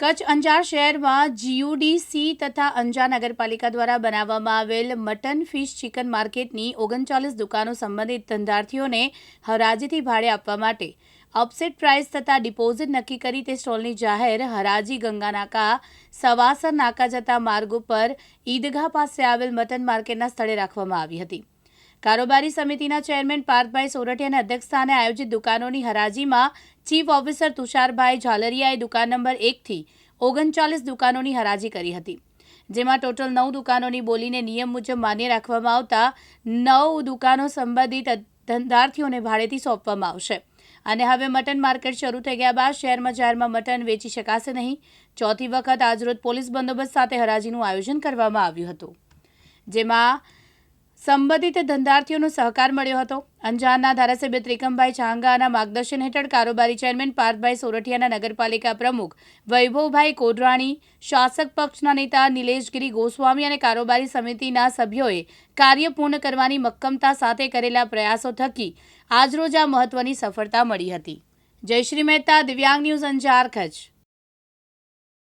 કચ્છ અંજાર શહેરમાં જીયુડીસી તથા અંજાર નગરપાલિકા દ્વારા બનાવવામાં આવેલ મટન ફિશ ચિકન માર્કેટની ઓગણચાલીસ દુકાનો સંબંધિત ધંધાર્થીઓને હરાજીથી ભાડે આપવા માટે અપસેટ પ્રાઇસ તથા ડિપોઝિટ નક્કી કરી તે સ્ટોલની જાહેર હરાજી ગંગા નાકા સવાસર નાકા જતા માર્ગ ઉપર ઈદગાહ પાસે આવેલ મટન માર્કેટના સ્થળે રાખવામાં આવી હતી. કારોબારી સમિતિના ચેરમેન પાર્થભાઈ સોરઠિયાના અધ્યક્ષસ્થાને આયોજિત દુકાનોની હરાજીમાં ચીફ ઓફિસર તુષારભાઈ ઝાલરિયાએ દુકાન નંબર એકથી ઓગણચાલીસ દુકાનોની હરાજી કરી હતી, જેમાં ટોટલ નવ દુકાનોની બોલીને નિયમ મુજબ માન્ય રાખવામાં આવતા નવ દુકાનો સંબંધિત ધંધાર્થીઓને ભાડેથી સોંપવામાં આવશે. અને હવે મટન માર્કેટ શરૂ થઈ ગયા બાદ શહેરમાં જાહેરમાં મટન વેચી શકાશે નહીં. ચોથી વખત આજરોજ પોલીસ બંદોબસ્ત સાથે હરાજીનું આયોજન કરવામાં આવ્યું હતું, જેમાં સંબંધિત ધંધાર્થીઓનો સહકાર મળ્યો હતો. અંજારના ધારાસભ્ય ત્રિકમભાઈ ચાંગાના માર્ગદર્શન હેઠળ કારોબારી ચેરમેન પાર્થભાઈ સોરઠિયાના નગરપાલિકા પ્રમુખ વૈભવભાઈ કોડરાણી શાસક પક્ષના નેતા નિલેશગીરી ગોસ્વામી અને કારોબારી સમિતિના સભ્યોએ કાર્ય પૂર્ણ કરવાની મક્કમતા સાથે કરેલા પ્રયાસો થકી આજરોજ આ મહત્વની સફળતા મળી હતી. જયશ્રી મહેતા, દિવ્યાંગ ન્યૂઝ અંજાર, કચ્છ.